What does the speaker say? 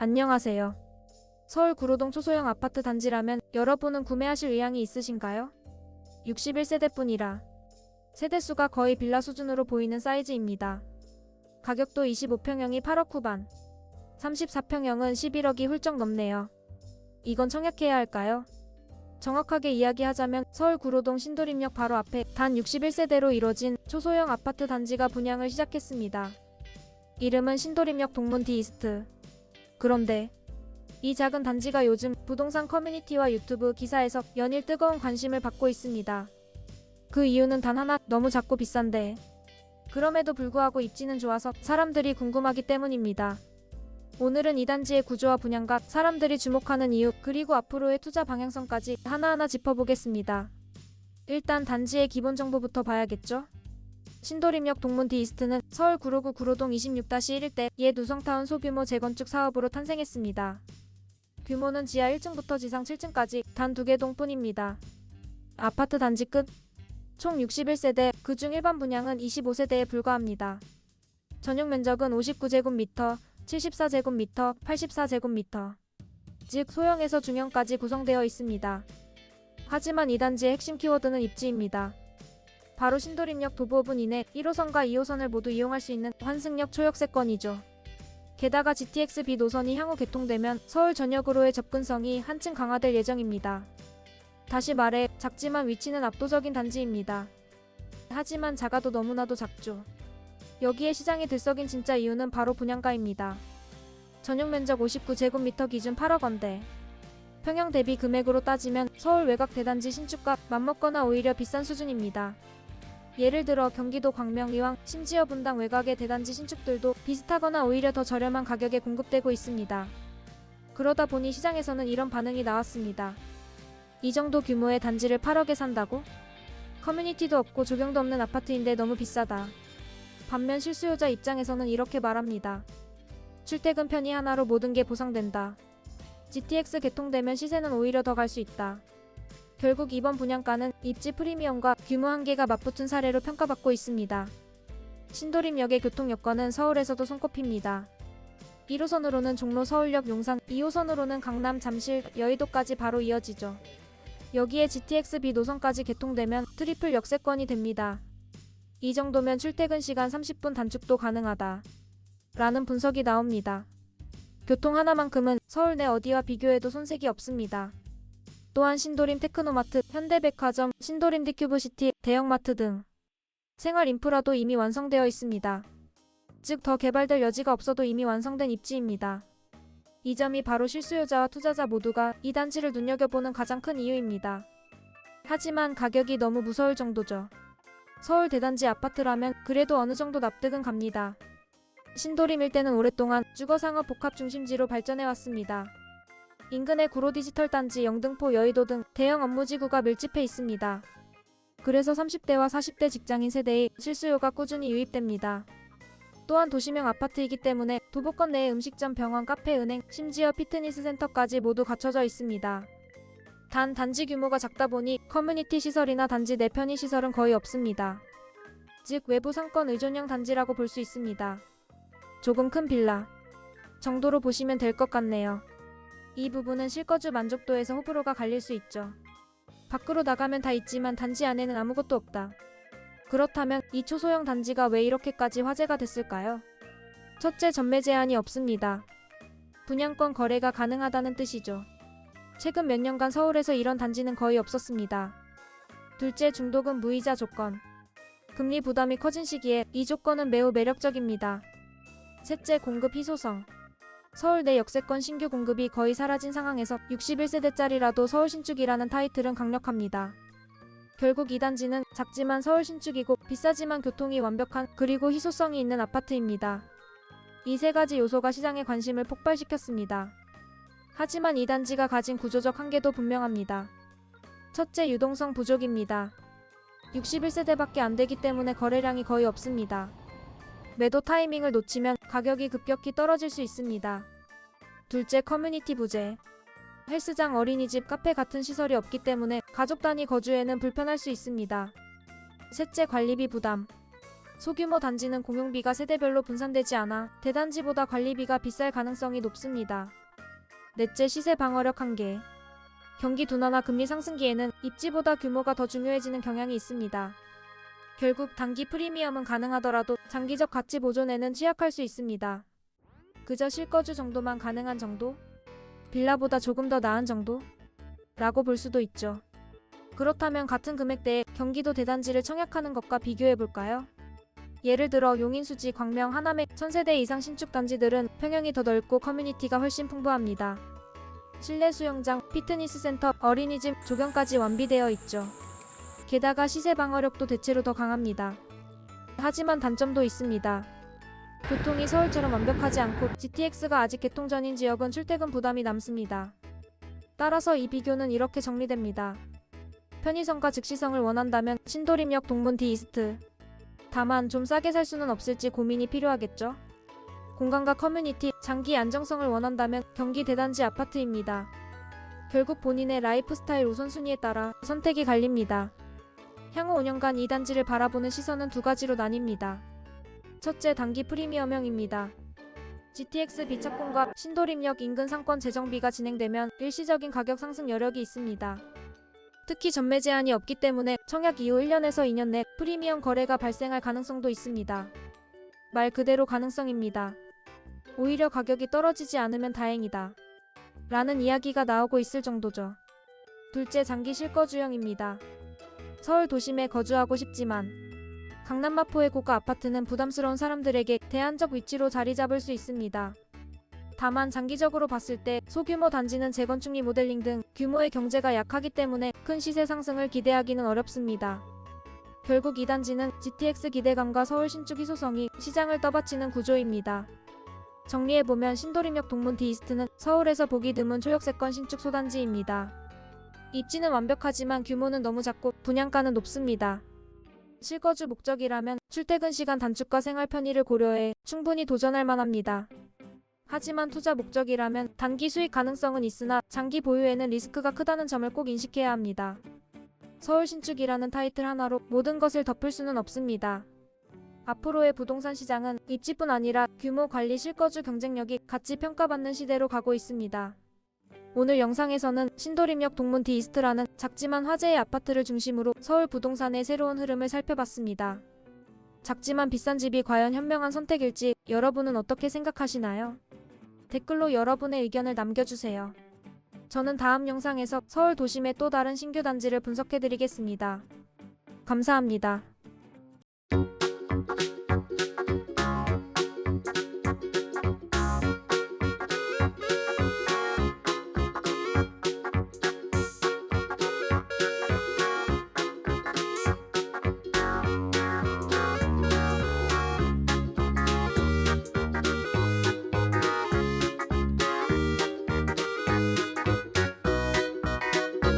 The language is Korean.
안녕하세요. 서울 구로동 초소형 아파트 단지라면 여러분은 구매하실 의향이 있으신가요? 61세대뿐이라 세대수가 거의 빌라 수준으로 보이는 사이즈입니다. 가격도 25평형이 8억 후반, 34평형은 11억이 훌쩍 넘네요. 이건 청약해야 할까요? 정확하게 이야기하자면 서울 구로동 신도림역 바로 앞에 단 61세대로 이뤄진 초소형 아파트 단지가 분양을 시작했습니다. 이름은 신도림역 동문 디이스트. 그런데 이 작은 단지가 요즘 부동산 커뮤니티와 유튜브 기사에서 연일 뜨거운 관심을 받고 있습니다. 그 이유는 단 하나, 너무 작고 비싼데. 그럼에도 불구하고 입지는 좋아서 사람들이 궁금하기 때문입니다. 오늘은 이 단지의 구조와 분양가, 사람들이 주목하는 이유, 그리고 앞으로의 투자 방향성까지 하나하나 짚어보겠습니다. 일단 단지의 기본 정보부터 봐야겠죠? 신도림역 동문 디 이스트는 서울 구로구 구로동 26-1일대 옛 우성타운 소규모 재건축 사업으로 탄생했습니다. 규모는 지하 1층부터 지상 7층까지 단 두 개 동뿐입니다. 아파트 단지 끝. 총 61세대, 그중 일반 분양은 25세대에 불과합니다. 전용 면적은 59제곱미터, 74제곱미터, 84제곱미터. 즉 소형에서 중형까지 구성되어 있습니다. 하지만 이 단지의 핵심 키워드는 입지입니다. 바로 신도림역 도보분 이내 1호선과 2호선을 모두 이용할 수 있는 환승역 초역세권이죠. 게다가 GTX-B 노선이 향후 개통되면 서울 전역으로의 접근성이 한층 강화될 예정입니다. 다시 말해 작지만 위치는 압도적인 단지입니다. 하지만 작아도 너무나도 작죠. 여기에 시장이 들썩인 진짜 이유는 바로 분양가입니다. 전용 면적 59제곱미터 기준 8억 원대. 평형 대비 금액으로 따지면 서울 외곽 대단지 신축과 맞먹거나 오히려 비싼 수준입니다. 예를 들어 경기도 광명, 이왕, 심지어 분당 외곽의 대단지 신축들도 비슷하거나 오히려 더 저렴한 가격에 공급되고 있습니다. 그러다 보니 시장에서는 이런 반응이 나왔습니다. 이 정도 규모의 단지를 8억에 산다고? 커뮤니티도 없고 조경도 없는 아파트인데 너무 비싸다. 반면 실수요자 입장에서는 이렇게 말합니다. 출퇴근 편의 하나로 모든 게 보상된다. GTX 개통되면 시세는 오히려 더 갈 수 있다. 결국 이번 분양가는 입지 프리미엄과 규모 한계가 맞붙은 사례로 평가받고 있습니다. 신도림역의 교통 여건은 서울에서도 손꼽힙니다. 1호선으로는 종로 서울역 용산, 2호선으로는 강남 잠실, 여의도까지 바로 이어지죠. 여기에 GTX-B 노선까지 개통되면 트리플 역세권이 됩니다. 이 정도면 출퇴근 시간 30분 단축도 가능하다. 라는 분석이 나옵니다. 교통 하나만큼은 서울 내 어디와 비교해도 손색이 없습니다. 또한 신도림 테크노마트, 현대백화점, 신도림 디큐브시티, 대형마트 등 생활 인프라도 이미 완성되어 있습니다. 즉 더 개발될 여지가 없어도 이미 완성된 입지입니다. 이 점이 바로 실수요자와 투자자 모두가 이 단지를 눈여겨보는 가장 큰 이유입니다. 하지만 가격이 너무 무서울 정도죠. 서울 대단지 아파트라면 그래도 어느 정도 납득은 갑니다. 신도림 일대는 오랫동안 주거상업 복합 중심지로 발전해왔습니다. 인근의 구로 디지털 단지 영등포 여의도 등 대형 업무지구가 밀집해 있습니다. 그래서 30대와 40대 직장인 세대의 실수요가 꾸준히 유입됩니다. 또한 도시명 아파트이기 때문에 도보권 내에 음식점, 병원, 카페, 은행, 심지어 피트니스 센터까지 모두 갖춰져 있습니다. 단 단지 규모가 작다 보니 커뮤니티 시설이나 단지 내 편의 시설은 거의 없습니다. 즉 외부 상권 의존형 단지라고 볼 수 있습니다. 조금 큰 빌라 정도로 보시면 될 것 같네요. 이 부분은 실거주 만족도에서 호불호가 갈릴 수 있죠. 밖으로 나가면 다 있지만 단지 안에는 아무것도 없다. 그렇다면 이 초소형 단지가 왜 이렇게까지 화제가 됐을까요? 첫째 전매 제한이 없습니다. 분양권 거래가 가능하다는 뜻이죠. 최근 몇 년간 서울에서 이런 단지는 거의 없었습니다. 둘째 중도금 무이자 조건. 금리 부담이 커진 시기에 이 조건은 매우 매력적입니다. 셋째 공급 희소성. 서울 내 역세권 신규 공급이 거의 사라진 상황에서 61세대짜리라도 서울 신축이라는 타이틀은 강력합니다. 결국 이 단지는 작지만 서울 신축이고 비싸지만 교통이 완벽한 그리고 희소성이 있는 아파트입니다. 이 세 가지 요소가 시장의 관심을 폭발시켰습니다. 하지만 이 단지가 가진 구조적 한계도 분명합니다. 첫째 유동성 부족입니다. 61세대밖에 안 되기 때문에 거래량이 거의 없습니다. 매도 타이밍을 놓치면 가격이 급격히 떨어질 수 있습니다. 둘째 커뮤니티 부재. 헬스장, 어린이집, 카페 같은 시설이 없기 때문에 가족 단위 거주에는 불편할 수 있습니다. 셋째 관리비 부담. 소규모 단지는 공용비가 세대별로 분산되지 않아 대단지보다 관리비가 비쌀 가능성이 높습니다. 넷째 시세 방어력 한계. 경기 둔화나 금리 상승기에는 입지보다 규모가 더 중요해지는 경향이 있습니다. 결국 단기 프리미엄은 가능하더라도 장기적 가치 보존에는 취약할 수 있습니다. 그저 실거주 정도만 가능한 정도? 빌라보다 조금 더 나은 정도? 라고 볼 수도 있죠. 그렇다면 같은 금액대에 경기도 대단지를 청약하는 것과 비교해 볼까요? 예를 들어 용인수지, 광명, 하남의 1000세대 이상 신축 단지들은 평형이 더 넓고 커뮤니티가 훨씬 풍부합니다. 실내 수영장, 피트니스 센터, 어린이집, 조경까지 완비되어 있죠. 게다가 시세 방어력도 대체로 더 강합니다. 하지만 단점도 있습니다. 교통이 서울처럼 완벽하지 않고 GTX가 아직 개통 전인 지역은 출퇴근 부담이 남습니다. 따라서 이 비교는 이렇게 정리됩니다. 편의성과 즉시성을 원한다면 신도림역 동문 D 이스트. 다만 좀 싸게 살 수는 없을지 고민이 필요하겠죠. 공간과 커뮤니티, 장기 안정성을 원한다면 경기 대단지 아파트입니다. 결국 본인의 라이프 스타일 우선순위에 따라 선택이 갈립니다. 향후 5년간 이 단지를 바라보는 시선은 두 가지로 나뉩니다. 첫째 단기 프리미엄형입니다. GTX 비착공과 신도림역 인근 상권 재정비가 진행되면 일시적인 가격 상승 여력이 있습니다. 특히 전매 제한이 없기 때문에 청약 이후 1년에서 2년 내 프리미엄 거래가 발생할 가능성도 있습니다. 말 그대로 가능성입니다. 오히려 가격이 떨어지지 않으면 다행이다. 라는 이야기가 나오고 있을 정도죠. 둘째 장기 실거주형입니다. 서울 도심에 거주하고 싶지만 강남 마포의 고가 아파트는 부담스러운 사람들에게 대안적 위치로 자리 잡을 수 있습니다. 다만 장기적으로 봤을 때 소규모 단지는 재건축 리모델링 등 규모의 경제가 약하기 때문에 큰 시세 상승을 기대하기는 어렵습니다. 결국 이 단지는 GTX 기대감과 서울 신축 희소성이 시장을 떠받치는 구조입니다. 정리해보면 신도림역 동문 디이스트는 서울에서 보기 드문 초역세권 신축 소단지입니다. 입지는 완벽하지만 규모는 너무 작고 분양가는 높습니다. 실거주 목적이라면 출퇴근 시간 단축과 생활 편의를 고려해 충분히 도전할 만합니다. 하지만 투자 목적이라면 단기 수익 가능성은 있으나 장기 보유에는 리스크가 크다는 점을 꼭 인식해야 합니다. 서울 신축이라는 타이틀 하나로 모든 것을 덮을 수는 없습니다. 앞으로의 부동산 시장은 입지뿐 아니라 규모 관리 실거주 경쟁력이 같이 평가받는 시대로 가고 있습니다. 오늘 영상에서는 신도림역 동문 디이스트라는 작지만 화제의 아파트를 중심으로 서울 부동산의 새로운 흐름을 살펴봤습니다. 작지만 비싼 집이 과연 현명한 선택일지 여러분은 어떻게 생각하시나요? 댓글로 여러분의 의견을 남겨주세요. 저는 다음 영상에서 서울 도심의 또 다른 신규 단지를 분석해드리겠습니다. 감사합니다.